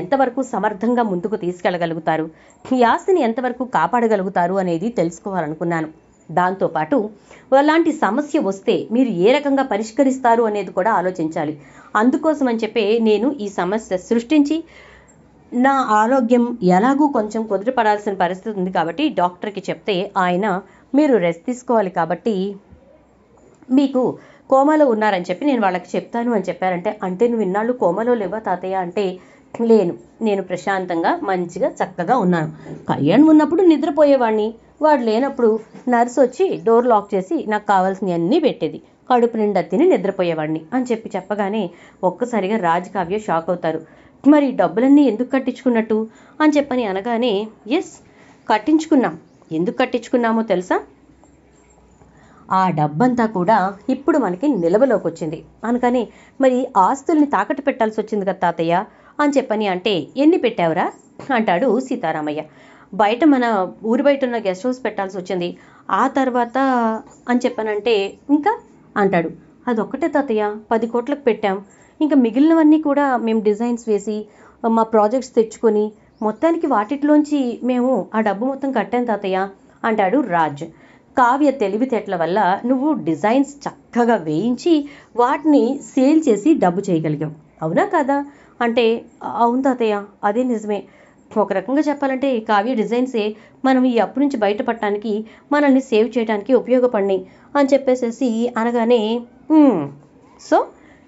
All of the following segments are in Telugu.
ఎంతవరకు సమర్థంగా ముందుకు తీసుకెళ్ళగలుగుతారు ఈ ఆస్తిని ఎంతవరకు కాపాడగలుగుతారు అనేది తెలుసుకోవాలనుకున్నాను. దాంతోపాటు అలాంటి సమస్య వస్తే మీరు ఏ రకంగా పరిష్కరిస్తారు అనేది కూడా ఆలోచించాలి. అందుకోసం అని చెప్పి నేను ఈ సమస్య సృష్టించి నా ఆరోగ్యం ఎలాగూ కొంచెం కుదిరిపడాల్సిన పరిస్థితి ఉంది కాబట్టి డాక్టర్కి చెప్తే ఆయన మీరు రెస్ట్ తీసుకోవాలి కాబట్టి మీకు కోమాలో ఉన్నారని చెప్పి నేను వాళ్ళకి చెప్తాను అని చెప్పారంటే అంటే నువ్వు ఇన్నాళ్ళు కోమాలో లేవా తాతయ్య? అంటే లేను. నేను ప్రశాంతంగా మంచిగా చక్కగా ఉన్నాను. కళ్యాణ్ ఉన్నప్పుడు నిద్రపోయేవాడిని వాడు లేనప్పుడు నర్స్ వచ్చి డోర్ లాక్ చేసి నాకు కావాల్సినవి అన్నీ పెట్టేది. కడుపు నిండా తిని నిద్రపోయేవాడిని అని చెప్పి చెప్పగానే ఒక్కసారిగా రాజకావ్య షాక్ అవుతారు. మరి డబ్బులన్నీ ఎందుకు కట్టించుకున్నట్టు? అని చెప్పని అనగానే ఎస్ కట్టించుకున్నాం. ఎందుకు కట్టించుకున్నామో తెలుసా? ఆ డబ్బంతా కూడా ఇప్పుడు మనకి నిలవలోకి వచ్చింది అనకని మరి ఆస్తుల్ని తాకట్టు పెట్టాల్సి వచ్చింది కదా తాతయ్య? అని చెప్పని అంటే ఎన్ని పెట్టావురా? అంటాడు సీతారామయ్య. బయట మన ఊరి బయట ఉన్న గెస్ట్ హౌస్ పెట్టాల్సి వచ్చింది. ఆ తర్వాత అని చెప్పనంటే ఇంకా? అంటాడు. అదొక్కటే తాతయ్య పది కోట్లకు పెట్టాం. ఇంకా మిగిలినవన్నీ కూడా మేము డిజైన్స్ వేసి మా ప్రాజెక్ట్స్ తెచ్చుకొని మొత్తానికి వాటిలోంచి మేము ఆ డబ్బు మొత్తం కట్టాం తాతయ్య అంటాడు రాజ్. కావ్య తెలివితేటల వల్ల నువ్వు డిజైన్స్ చక్కగా వేయించి వాటిని సేల్ చేసి డబ్బు చేయగలిగావు. అవునా కదా? అంటే అవును తాతయ్య అదే నిజమే. ఒక రకంగా చెప్పాలంటే ఈ కావ్య డిజైన్సే మనం ఈ అప్పు నుంచి బయటపడటానికి మనల్ని సేవ్ చేయడానికి ఉపయోగపడినాయి అని చెప్పేసేసి అనగానే సో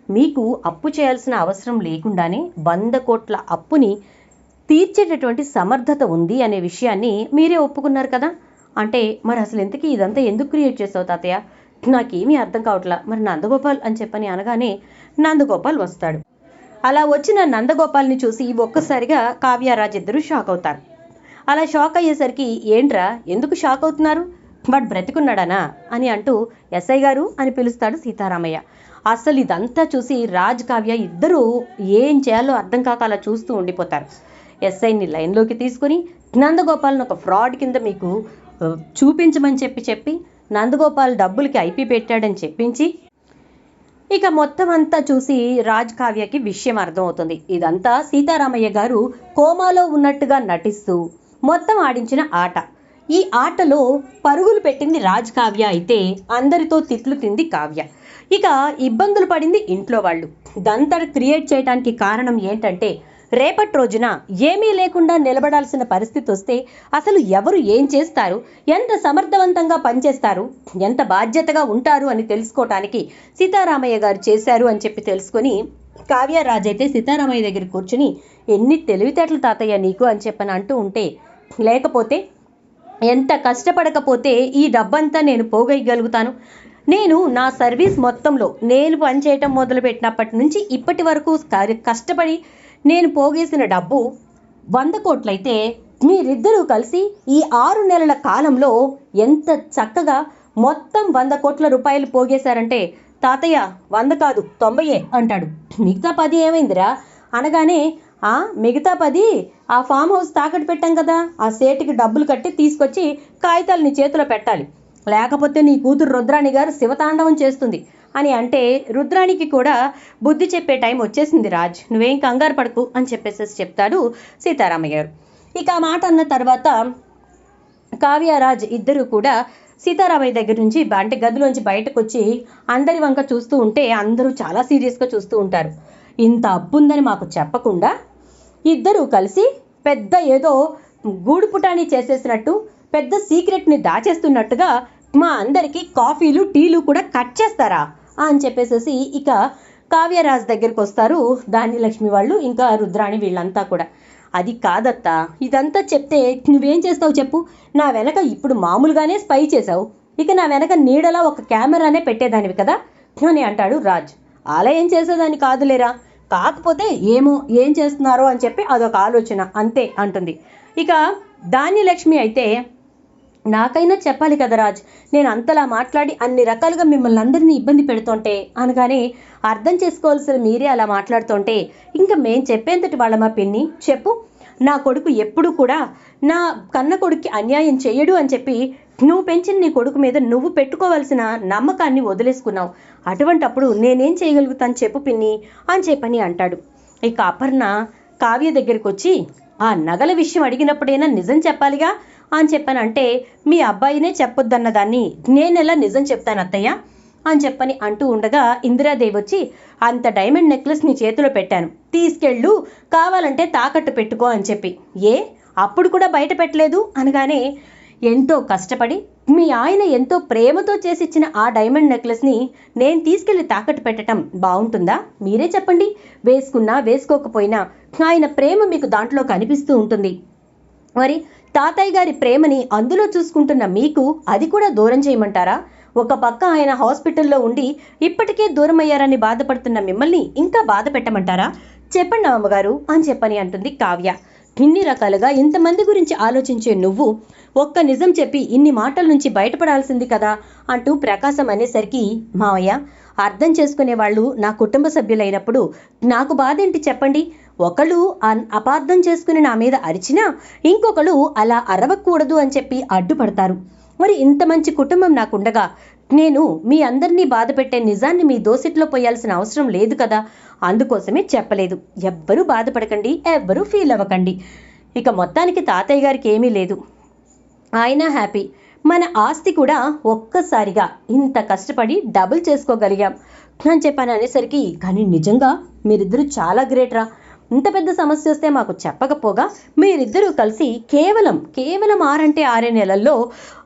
మీకు అప్పు చేయాల్సిన అవసరం లేకుండానే వంద కోట్ల అప్పుని తీర్చేటటువంటి సమర్థత ఉంది అనే విషయాన్ని మీరే ఒప్పుకున్నారు కదా? అంటే మరి అసలు ఇంతకీ ఇదంతా ఎందుకు క్రియేట్ చేసావు తాతయ్య? నాకేమీ అర్థం కావట్లా. మరి నందగోపాల్ అని చెప్పని అనగానే నందగోపాల్ వస్తాడు. అలా వచ్చిన నందగోపాల్ని చూసి ఒక్కసారిగా కావ్యరాజ్ ఇద్దరు షాక్ అవుతారు. అలా షాక్ అయ్యేసరికి ఏంట్రా ఎందుకు షాక్ అవుతున్నారు? వాడు బ్రతికున్నాడనా? అని అంటూ ఎస్ఐ గారు అని పిలుస్తాడు సీతారామయ్య. అసలు ఇదంతా చూసి రాజ్ కావ్య ఇద్దరూ ఏం చేయాలో అర్థం కాక అలా చూస్తూ ఉండిపోతారు. ఎస్ఐని లైన్లోకి తీసుకుని నందగోపాల్ని ఒక ఫ్రాడ్ కింద మీకు చూపించమని చెప్పి చెప్పి నందగోపాల్ డబ్బులకి ఐపీ పెట్టాడని చెప్పించి ఇక మొత్తం అంతా చూసి రాజ్ కావ్యకి విషయం అర్థమవుతుంది. ఇదంతా సీతారామయ్య గారు కోమాలో ఉన్నట్టుగా నటిస్తూ మొత్తం ఆడించిన ఆట. ఈ ఆటలో పరుగులు పెట్టింది రాజ్ కావ్య అయితే అందరితో తిట్లు తింది కావ్య. ఇక ఇబ్బందులు పడింది ఇంట్లో వాళ్ళు. ఇదంతా క్రియేట్ చేయడానికి కారణం ఏంటంటే రేపటి రోజున ఏమీ లేకుండా నిలబడాల్సిన పరిస్థితి వస్తే అసలు ఎవరు ఏం చేస్తారు? ఎంత సమర్థవంతంగా పనిచేస్తారు? ఎంత బాధ్యతగా ఉంటారు అని తెలుసుకోవటానికి సీతారామయ్య గారు చేశారు అని చెప్పి తెలుసుకొని కావ్యరాజ్ అయితే సీతారామయ్య దగ్గర కూర్చుని ఎన్ని తెలివితేటలు తాతయ్య నీకు? అని చెప్పని అంటూ ఉంటే లేకపోతే ఎంత కష్టపడకపోతే ఈ డబ్బంతా నేను పోగేయగలుగుతాను. నేను నా సర్వీస్ మొత్తంలో నేను పనిచేయటం మొదలుపెట్టినప్పటి నుంచి ఇప్పటి వరకు క- కష్టపడి నేను పోగేసిన డబ్బు వంద కోట్లయితే మీరిద్దరూ కలిసి ఈ ఆరు నెలల కాలంలో ఎంత చక్కగా మొత్తం వంద కోట్ల రూపాయలు పోగేశారంటే తాతయ్య వంద కాదు తొంభయే అంటాడు. మిగతా పది ఏమైందిరా? అనగానే ఆ మిగతా పది? ఆ ఫామ్ హౌస్ తాకట్టు పెట్టాం కదా ఆ సేటుకి డబ్బులు కట్టి తీసుకొచ్చి కాగితాలు నీ చేతిలో పెట్టాలి. లేకపోతే నీ కూతురు రుద్రాణి గారు శివతాండవం చేస్తుంది. అని అంటే రుద్రానికి కూడా బుద్ధి చెప్పే టైం వచ్చేసింది రాజ్. నువ్వేం కంగారు పడకు అని చెప్పేసి చెప్తాడు సీతారామయ్య గారు. ఇక ఆ మాట అన్న తర్వాత కావ్యరాజ్ ఇద్దరు కూడా సీతారామయ్య దగ్గర నుంచి అంటే గదిలోంచి బయటకు వచ్చి అందరి వంక చూస్తూ ఉంటే అందరూ చాలా సీరియస్గా చూస్తూ ఉంటారు. ఇంత అప్పు ఉందని మాకు చెప్పకుండా ఇద్దరూ కలిసి పెద్ద ఏదో గూడుపుటాని చేసేసినట్టు పెద్ద సీక్రెట్ని దాచేస్తున్నట్టుగా మా అందరికీ కాఫీలు టీలు కూడా కట్ చేస్తారా? అని చెప్పేసేసి ఇక కావ్యరాజ్ దగ్గరికి వస్తారు ధాన్యలక్ష్మి వాళ్ళు ఇంకా రుద్రాణి వీళ్ళంతా కూడా. అది కాదత్తా ఇదంతా చెప్తే నువ్వేం చేస్తావు చెప్పు? నా వెనక ఇప్పుడు మామూలుగానే స్పై చేసావు ఇక నా వెనక నీడలా ఒక కెమెరానే పెట్టేదానివి కదా? అని అంటాడు రాజ్. అలా ఏం చేసేదాన్ని కాదులేరా? కాకపోతే ఏమో ఏం చేస్తున్నారో అని చెప్పి అదొక ఆలోచన అంతే అంటుంది. ఇక ధాన్యలక్ష్మి అయితే నాకైనా చెప్పాలి కదా రాజ్ నేను అంతలా మాట్లాడి అన్ని రకాలుగా మిమ్మల్ని అందరినీ ఇబ్బంది పెడుతుంటే అనగానే అర్థం చేసుకోవాల్సిన మీరే అలా మాట్లాడుతుంటే ఇంకా మేం చెప్పేంతటి వాళ్ళమా పిన్ని? చెప్పు. నా కొడుకు ఎప్పుడు కూడా నా కన్న కొడుక్కి అన్యాయం చేయడు అని చెప్పి నువ్వు పెంచిన నీ కొడుకు మీద నువ్వు పెట్టుకోవాల్సిన నమ్మకాన్ని వదిలేసుకున్నావు. అటువంటప్పుడు నేనేం చేయగలుగుతాను చెప్పు పిన్ని అని చెప్పని అంటాడు. ఇక అపర్ణ కావ్య దగ్గరికి వచ్చి ఆ నగల విషయం అడిగినప్పుడైనా నిజం చెప్పాలిగా? అని చెప్పానంటే మీ అబ్బాయినే చెప్పొద్దన్నదాన్ని నేనెలా నిజం చెప్తాను అత్తయ్య? అని చెప్పని అంటూ ఉండగా ఇందిరాదేవి వచ్చి అంత డైమండ్ నెక్లెస్ నీ చేతిలో పెట్టాను. తీసుకెళ్ళు కావాలంటే తాకట్టు పెట్టుకో అని చెప్పి. ఏ? అప్పుడు కూడా బయట పెట్టలేదు? అనగానే ఎంతో కష్టపడి మీ ఆయన ఎంతో ప్రేమతో చేసిచ్చిన ఆ డైమండ్ నెక్లెస్ని నేను తీసుకెళ్ళి తాకట్టు పెట్టడం బాగుంటుందా మీరే చెప్పండి. వేసుకున్నా వేసుకోకపోయినా ఆయన ప్రేమ మీకు దాంట్లో కనిపిస్తూ ఉంటుంది. మరి తాతయ్య గారి ప్రేమని అందులో చూసుకుంటున్న మీకు అది కూడా దూరం చేయమంటారా? ఒక పక్క ఆయన హాస్పిటల్లో ఉండి ఇప్పటికే దూరం అయ్యారని బాధపడుతున్న మిమ్మల్ని ఇంకా బాధ పెట్టమంటారా? చెప్పండి అమ్మగారు అని చెప్పని అంటుంది కావ్య. ఇన్ని రకాలుగా ఇంతమంది గురించి ఆలోచించే నువ్వు ఒక్క నిజం చెప్పి ఇన్ని మాటల నుంచి బయటపడాల్సింది కదా అంటూ ప్రకాశం అనేసరికి మావయ్య అర్థం చేసుకునే వాళ్ళు నా కుటుంబ సభ్యులైనప్పుడు నాకు బాధ ఏంటి చెప్పండి? ఒకళ్ళు అన్- అపార్థం చేసుకుని నా మీద అరిచినా ఇంకొకళ్ళు అలా అరవకూడదు అని చెప్పి అడ్డుపడతారు. మరి ఇంత మంచి కుటుంబం నాకుండగా నేను మీ అందరినీ బాధ పెట్టే నిజాన్ని మీ దోసిట్లో పోయాల్సిన అవసరం లేదు కదా? అందుకోసమే చెప్పలేదు. ఎవ్వరూ బాధపడకండి ఎవ్వరూ ఫీల్ అవ్వకండి. ఇక మొత్తానికి తాతయ్య గారికి ఏమీ లేదు. ఆయన హ్యాపీ మన ఆస్తి కూడా ఒక్కసారిగా ఇంత కష్టపడి డబుల్ చేసుకోగలిగాం. అని చెప్పాను అనేసరికి కానీ నిజంగా మీరిద్దరూ చాలా గ్రేట్ రా. ఇంత పెద్ద సమస్య వస్తే మాకు చెప్పకపోగా మీరిద్దరూ కలిసి కేవలం కేవలం ఆరంటే ఆరే నెలల్లో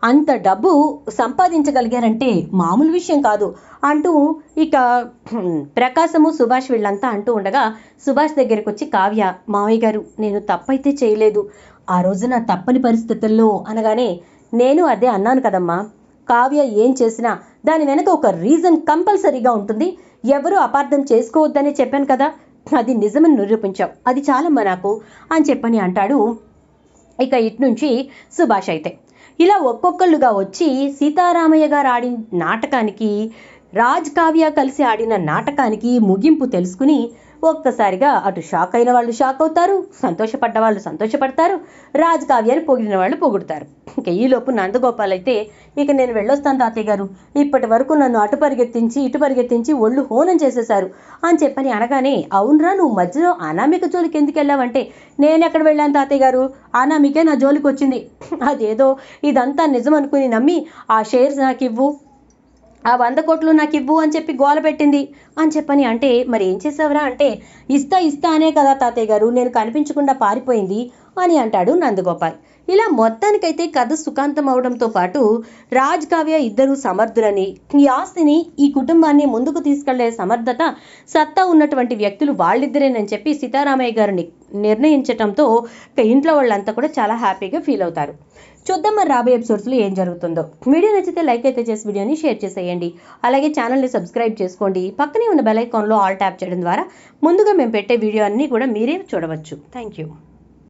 అంత డబ్బు సంపాదించగలిగారంటే మామూలు విషయం కాదు. అంటూ ఇక ప్రకాశము సుభాష్ వీళ్ళంతా అంటూ ఉండగా సుభాష్ దగ్గరికి వచ్చి కావ్య మావయ్య గారు నేను తప్పైతే చేయలేదు. ఆ రోజున తప్పని పరిస్థితుల్లో అనగానే నేను అదే అన్నాను కదమ్మా. కావ్య ఏం చేసినా దాని వెనక ఒక రీజన్ కంపల్సరీగా ఉంటుంది. ఎవరు అపార్థం చేసుకోవద్దని చెప్పాను కదా. అది నిజమని నిరూపించావు. అది చాలమ్మా నాకు అని చెప్పని అంటాడు. ఇక ఇటు నుంచి సుభాష్ అయితే. ఇలా ఒక్కొక్కళ్ళుగా వచ్చి సీతారామయ్య గారు ఆడిన నాటకానికి రాజ్ కావ్య కలిసి ఆడిన నాటకానికి ముగింపు తెలుసుకుని ఒక్కసారిగా అటు షాక్ అయిన వాళ్ళు షాక్ అవుతారు సంతోషపడ్డ వాళ్ళు సంతోషపడతారు రాజకావ్యాన్ని పొగిడిన వాళ్ళు పొగుడుతారు. ఇక ఈలోపు నందగోపాల్ అయితే ఇక నేను వెళ్ళొస్తాను తాతయ్య గారు. ఇప్పటి వరకు నన్ను అటు పరిగెత్తించి ఇటు పరిగెత్తించి ఒళ్ళు హోనం చేసేశారు. అని చెప్పని అనగానే అవునరా నువ్వు మధ్యలో అనామిక జోలికి ఎందుకు వెళ్ళావంటే నేను ఎక్కడ వెళ్ళాను తాతయ్య గారు? అనామికే నా జోలికి వచ్చింది అదేదో ఇదంతా నిజం అనుకుని నమ్మి ఆ షేర్స్ నాకు ఇవ్వు ఆ వంద కోట్లు నాకు ఇవ్వు అని చెప్పి గోల పెట్టింది. అని చెప్పని అంటే మరి ఏం చేసావురా అంటే ఇస్తా ఇస్తా అనే కదా తాతయ్య గారు నేను కనిపించకుండా పారిపోయింది అని అంటాడు నందగోపాల్. ఇలా మొత్తానికైతే కథ సుఖాంతం అవడంతో పాటు రాజ్ కావ్య ఇద్దరు సమర్థులని ఈ ఆస్తిని ఈ కుటుంబాన్ని ముందుకు తీసుకెళ్ళే సమర్థత సత్తా ఉన్నటువంటి వ్యక్తులు వాళ్ళిద్దరేనని చెప్పి సీతారామయ్య గారిని నిర్ణయించటంతో ఇంట్లో వాళ్ళంతా కూడా చాలా హ్యాపీగా ఫీల్ అవుతారు. చూద్దాం మరి రాబోయే ఎపిసోడ్స్లో ఏం జరుగుతుందో. వీడియో నచ్చితే లైక్ అయితే చేసి వీడియోని షేర్ చేసేయండి. అలాగే ఛానల్ని సబ్స్క్రైబ్ చేసుకోండి. పక్కనే ఉన్న బెల్ ఐకాన్లో ఆల్ ట్యాప్ చేయడం ద్వారా ముందుగా మేము పెట్టే వీడియో అన్నీ కూడా మీరే చూడవచ్చు. Thank you